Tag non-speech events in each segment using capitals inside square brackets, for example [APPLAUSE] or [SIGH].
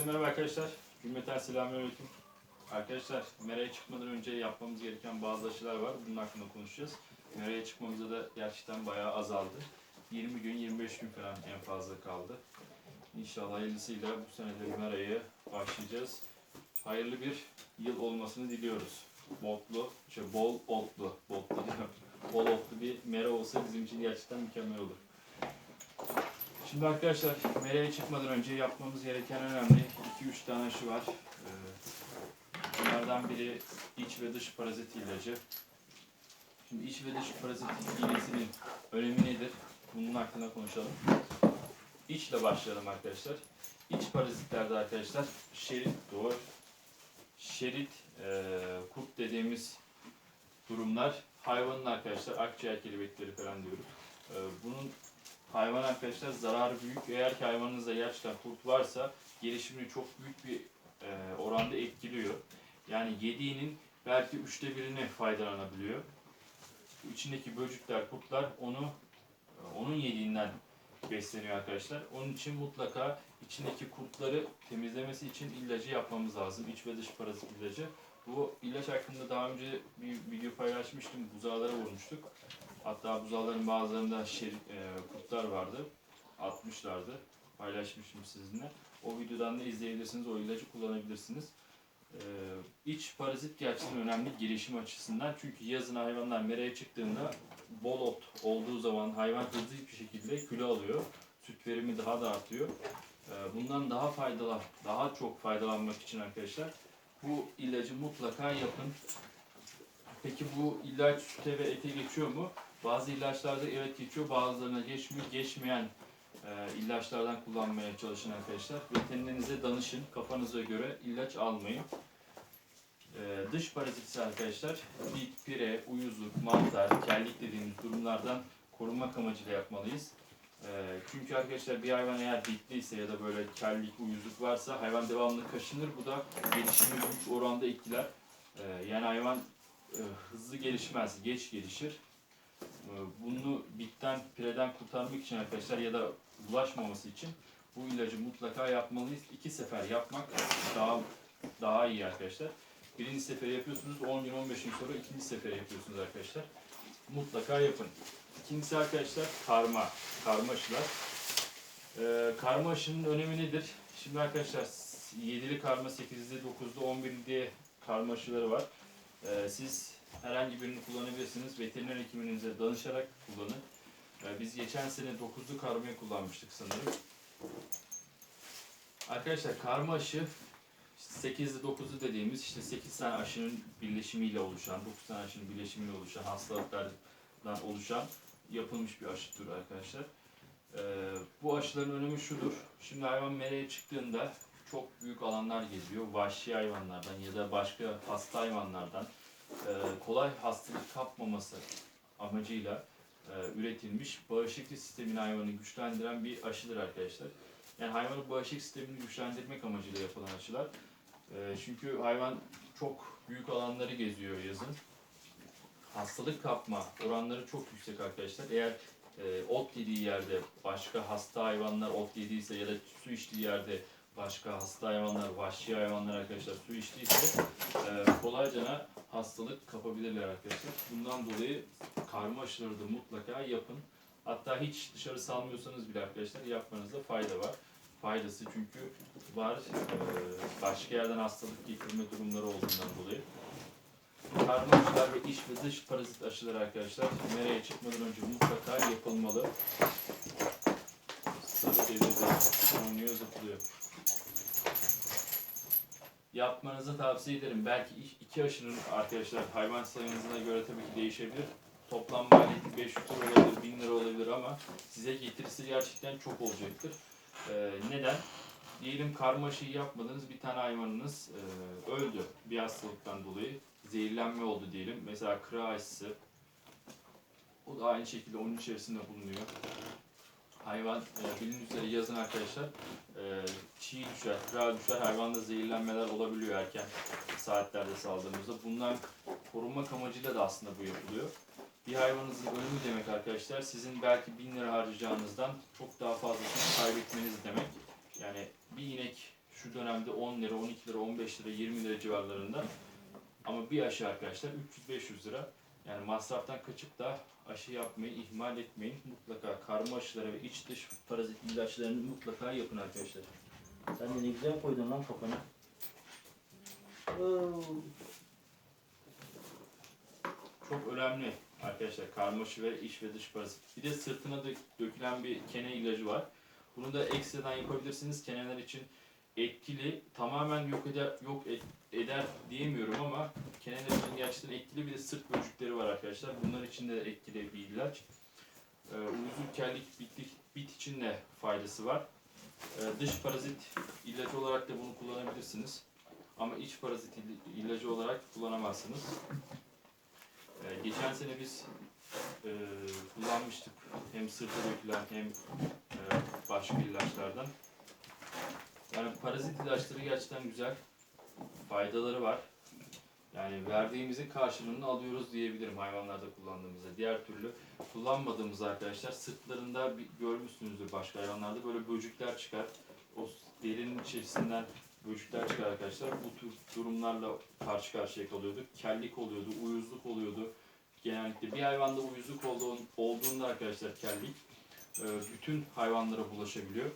Herkese merhaba arkadaşlar. Cümleten selamünaleyküm. Arkadaşlar meraya çıkmadan önce yapmamız gereken bazı aşılar var. Bunun hakkında konuşacağız. Meraya çıkmamıza da gerçekten bayağı azaldı. 20 gün, 25 gün falan en fazla kaldı. İnşallah hayırlısıyla bu sene de meraya başlayacağız. Hayırlı bir yıl olmasını diliyoruz. Botlu, şey bol otlu, botlu. [LAUGHS] Bol otlu bir mera olsa bizim için gerçekten mükemmel olur. Şimdi arkadaşlar mereye çıkmadan önce yapmamız gereken önemli 2-3 tane aşı var. Ee, Bunlardan biri iç ve dış parazit ilacı. Şimdi iç ve dış parazit iğnesinin önemi nedir? Bunun hakkında konuşalım. İçle başlayalım arkadaşlar. İç parazitlerde arkadaşlar şerit doğur, şerit e, kurt dediğimiz durumlar hayvanın arkadaşlar akciğer kelebekleri falan diyoruz. E, bunun hayvan arkadaşlar zararı büyük. Eğer ki hayvanınızda gerçekten kurt varsa gelişimini çok büyük bir e, oranda etkiliyor. Yani yediğinin belki üçte birine faydalanabiliyor. İçindeki böcekler, kurtlar onu onun yediğinden besleniyor arkadaşlar. Onun için mutlaka içindeki kurtları temizlemesi için ilacı yapmamız lazım. İç ve dış parazit ilacı. Bu ilaç hakkında daha önce bir video paylaşmıştım. Buzağlara vurmuştuk. Hatta buzağların bazılarında şer, e, kurtlar vardı. Atmışlardı. Paylaşmıştım sizinle. O videodan da izleyebilirsiniz. O ilacı kullanabilirsiniz. Ee, iç parazit gerçekten önemli gelişim açısından. Çünkü yazın hayvanlar meraya çıktığında bol ot olduğu zaman hayvan hızlı bir şekilde kilo alıyor. Süt verimi daha da artıyor. Ee, bundan daha faydalı, daha çok faydalanmak için arkadaşlar bu ilacı mutlaka yapın. Peki bu ilaç süte ve ete geçiyor mu? Bazı ilaçlarda evet geçiyor, bazılarına geçmiyor. Geçmeyen e, ilaçlardan kullanmaya çalışın arkadaşlar. Veterinerinize danışın, kafanıza göre ilaç almayın. E, dış parazit ise arkadaşlar bit, pire, uyuzluk, mantar, kellik dediğimiz durumlardan korunmak amacıyla yapmalıyız. E, çünkü arkadaşlar bir hayvan eğer bitliyse ya da böyle kellik, uyuzluk varsa hayvan devamlı kaşınır. Bu da gelişimi büyük oranda etkiler. E, yani hayvan e, hızlı gelişmez, geç gelişir. E, Bunu bitten, pireden kurtarmak için arkadaşlar ya da bulaşmaması için bu ilacı mutlaka yapmalıyız. İki sefer yapmak daha daha iyi arkadaşlar. Birinci sefer yapıyorsunuz, 10 gün 15 gün sonra ikinci sefer yapıyorsunuz arkadaşlar. Mutlaka yapın. İkincisi arkadaşlar karma, karma aşılar. Ee, karma önemi nedir? Şimdi arkadaşlar 7'li karma, 8'li, 9'lu, 11'li diye karma aşıları var. Ee, siz herhangi birini kullanabilirsiniz. Veteriner hekiminize danışarak kullanın. Ee, Biz geçen sene 9'lu karmayı kullanmıştık sanırım. Arkadaşlar karma aşı 8'li 9'lu dediğimiz işte 8 tane aşının birleşimiyle oluşan, 9 tane aşının birleşimiyle oluşan hastalıklardan oluşan yapılmış bir aşı türü arkadaşlar. Ee, bu aşıların önemi şudur. Şimdi hayvan mereye çıktığında çok büyük alanlar geziyor. Vahşi hayvanlardan ya da başka hasta hayvanlardan kolay hastalık kapmaması amacıyla e, üretilmiş bağışıklık sistemini hayvanı güçlendiren bir aşıdır arkadaşlar. Yani hayvanın bağışıklık sistemini güçlendirmek amacıyla yapılan aşılar. E, çünkü hayvan çok büyük alanları geziyor yazın. Hastalık kapma oranları çok yüksek arkadaşlar. Eğer e, ot yediği yerde başka hasta hayvanlar ot yediyse ya da su içtiği yerde başka hasta hayvanlar, vahşi hayvanlar arkadaşlar su içtiyse e, kolayca hastalık kapabilirler arkadaşlar. Bundan dolayı karma aşıları da mutlaka yapın. Hatta hiç dışarı salmıyorsanız bile arkadaşlar yapmanızda fayda var. Faydası çünkü var. başka yerden hastalık getirme durumları olduğundan dolayı. Karma aşılar ve iç ve dış parazit aşıları arkadaşlar mereye çıkmadan önce mutlaka yapılmalı. Sarı devlete oynuyor zıplıyor. Yapmanızı tavsiye ederim. Belki iki- aşının arkadaşlar hayvan sayınızına göre tabii ki değişebilir. Toplam maliyeti 500 lira olabilir, 1000 lira olabilir ama size getirisi gerçekten çok olacaktır. Ee, neden? Diyelim karma yapmadınız, bir tane hayvanınız e, öldü bir hastalıktan dolayı. Zehirlenme oldu diyelim. Mesela kıra aşısı. O da aynı şekilde onun içerisinde bulunuyor. Hayvan e, bildiğiniz üzere yazın arkadaşlar çiğ düşer, kıra düşer, hayvanda zehirlenmeler olabiliyor erken saatlerde saldığımızda. Bundan korunmak amacıyla da aslında bu yapılıyor. Bir hayvanınızın ölümü demek arkadaşlar, sizin belki bin lira harcayacağınızdan çok daha fazlasını kaybetmeniz demek. Yani bir inek şu dönemde 10 lira, 12 lira, 15 lira, 20 lira civarlarında. Ama bir aşı arkadaşlar 300-500 lira. Yani masraftan kaçıp da aşı yapmayı ihmal etmeyin. Mutlaka karma aşıları ve iç dış parazit ilaçlarını mutlaka yapın arkadaşlar. Sen de ne güzel koydun lan kafana. Oo. Çok önemli arkadaşlar karmaşı ve iç ve dış parazit. Bir de sırtına dö- dökülen bir kene ilacı var. Bunu da ekstradan yapabilirsiniz. Keneler için etkili, tamamen yok eder, yok eder diyemiyorum ama keneler için gerçekten etkili bir de sırt böcekleri var arkadaşlar. Bunlar için de etkili bir ilaç. Ee, uyuzluk, kellik, bitlik, bit için de faydası var. Ee, dış parazit ilacı olarak da bunu kullanabilirsiniz. Ama iç parazit il- ilacı olarak kullanamazsınız. Ee, geçen sene biz e, kullanmıştık hem sırta dökülen hem e, başka ilaçlardan. Yani parazit ilaçları gerçekten güzel. Faydaları var. Yani verdiğimizin karşılığını alıyoruz diyebilirim hayvanlarda kullandığımızda. Diğer türlü kullanmadığımız arkadaşlar sırtlarında bir, görmüşsünüzdür başka hayvanlarda böyle böcekler çıkar. O derinin içerisinden böcekler çıkar arkadaşlar. Bu tür durumlarla karşı karşıya kalıyorduk. Kellik oluyordu, uyuzluk oluyordu. Genellikle bir hayvanda uyuzluk olduğun- olduğunda arkadaşlar kellik e, bütün hayvanlara bulaşabiliyor.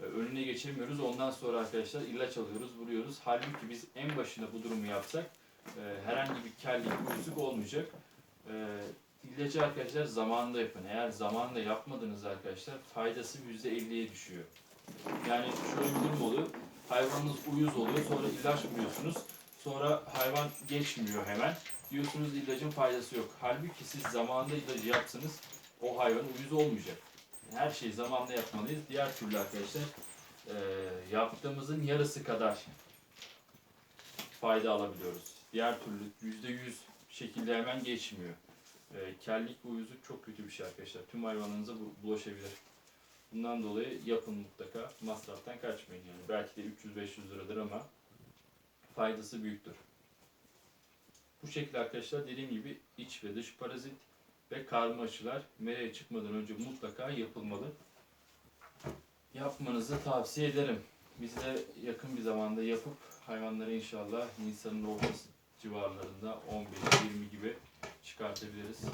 E, Önüne geçemiyoruz. Ondan sonra arkadaşlar ilaç alıyoruz, vuruyoruz. Halbuki biz en başında bu durumu yapsak e, herhangi bir kellik, uyuzluk olmayacak. E, İlacı arkadaşlar zamanında yapın. Eğer zamanında yapmadınız arkadaşlar faydası %50'ye düşüyor. Yani şöyle bir durum oluyor. Hayvanınız uyuz oluyor. Sonra ilaç vuruyorsunuz. Sonra hayvan geçmiyor hemen. Diyorsunuz ilacın faydası yok. Halbuki siz zamanında ilacı yapsanız o hayvan uyuz olmayacak. Her şeyi zamanında yapmalıyız. Diğer türlü arkadaşlar eee, yaptığımızın yarısı kadar fayda alabiliyoruz. Diğer türlü yüzde yüz şekilde hemen geçmiyor. Eee kellik uyuzluk çok kötü bir şey arkadaşlar. Tüm hayvanlarınıza bu- bulaşabilir. Bundan dolayı yapın mutlaka. Masraftan kaçmayın yani. Belki de 300-500 liradır ama faydası büyüktür. Bu şekilde arkadaşlar dediğim gibi iç ve dış parazit ve karma aşılar mereye çıkmadan önce mutlaka yapılmalı. Yapmanızı tavsiye ederim. Biz de yakın bir zamanda yapıp hayvanları inşallah Nisan'ın ortası civarlarında 15-20 gibi çıkartabiliriz.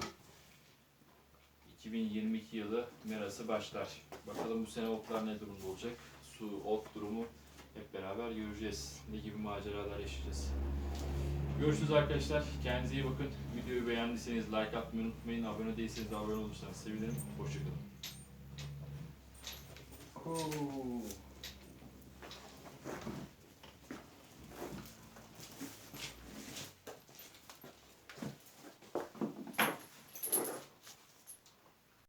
2022 yılı merası başlar. Bakalım bu sene otlar ne durumda olacak? Su, ot durumu hep beraber göreceğiz. Ne gibi maceralar yaşayacağız. Görüşürüz arkadaşlar. Kendinize iyi bakın. Videoyu beğendiyseniz like atmayı unutmayın. Abone değilseniz de abone olursanız sevinirim. Hoşçakalın. Oo.